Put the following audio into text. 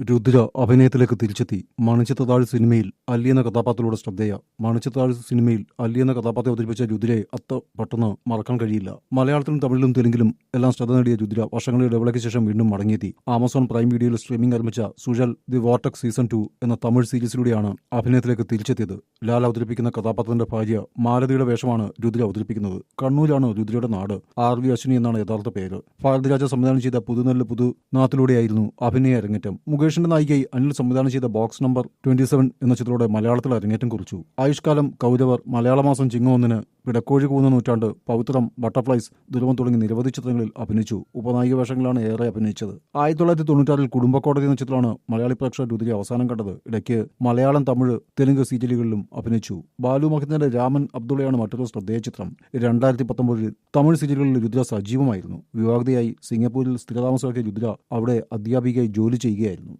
രുദ്ര അഭിനയത്തിലേക്ക് തിരിച്ചെത്തി മണിച്ചിത്രത്താഴ് സിനിമയിൽ അല്ലി എന്ന കഥാപാത്രത്തിലൂടെ ശ്രദ്ധേയ. മണിച്ചത്താഴ് സിനിമയിൽ അല്ലി എന്ന കഥാപാത്രം അവതരിപ്പിച്ച രുദ്രയെ അത്ര പെട്ടെന്ന് മറക്കാൻ കഴിയില്ല. മലയാളത്തിലും തമിഴിലും തെലുങ്കിലും എല്ലാം ശ്രദ്ധ നേടിയ രുദ്ര വർഷങ്ങളുടെ ഇടവേളയ്ക്ക് ശേഷം വീണ്ടും മടങ്ങിയെത്തി. ആമസോൺ പ്രൈം വീഡിയോയിൽ സ്ട്രീമിംഗ് ആരംഭിച്ച Suzhal the vortex season two എന്ന തമിഴ് സീരീസിലൂടെയാണ് അഭിനയത്തിലേക്ക് തിരിച്ചെത്തിയത്. ലാൽ അവതരിപ്പിക്കുന്ന കഥാപാത്രത്തിന്റെ ഭാര്യ മാലതിയുടെ വേഷമാണ് രുദ്ര അവതരിപ്പിക്കുന്നത്. കണ്ണൂരാണ് രുദ്രയുടെ നാട്. ആർ വി അശ്വിനി എന്നാണ് യഥാർത്ഥ പേര്. ഭാരതിരാജ സംവിധാനം ചെയ്ത പുതുനെല്ല് പുതു നാത്തിലൂടെയായിരുന്നു അഭിനയ അരങ്ങേറ്റം. മുകേഷിന്റെ നായികയായി അനിൽ സംവിധാനം ചെയ്ത ബോക്സ് നമ്പർ ട്വന്റി സെവൻ എന്ന ചിത്രത്തോടെ മലയാളത്തിൽ അരങ്ങേറ്റം കുറിച്ചു. ആയുഷ്കാലം കൗരവർ മലയാള മാസം ചിങ്ങം ഒന്നിന് പിടക്കോഴി കൂന്ന നൂറ്റാണ്ട് പവിത്രം ബട്ടർഫ്ലൈസ് ദുരവം തുടങ്ങി നിരവധി ചിത്രങ്ങളിൽ അഭിനയിച്ചു. ഉപനായിക വേഷങ്ങളാണ് ഏറെ അഭിനയിച്ചത്. ആയിരത്തി തൊള്ളായിരത്തി തൊണ്ണൂറ്റാറിൽ കുടുംബക്കോടതി എന്ന ചിത്രമാണ് മലയാളി പ്രേക്ഷകർ രുതിരി അവസാനം കണ്ടത്. ഇടയ്ക്ക് മലയാളം തമിഴ് തെലുങ്ക് സീരിയലുകളിലും അഭിനയിച്ചു. ബാലു മഹിന്ദ്രന്റെ രാമൻ അബ്ദുള്ളയാണ് മറ്റൊരു ശ്രദ്ധേയ ചിത്രം. രണ്ടായിരത്തി പത്തൊമ്പതിൽ തമിഴ് സീരിയലുകളിൽ രുദ്ര സജീവമായിരുന്നു. വിവാഹിതയായി സിംഗപ്പൂരിൽ സ്ഥിരതാമസമാക്കിയ രുദ്ര അവിടെ അധ്യാപികയായി ജോലി ചെയ്യുകയായിരുന്നു.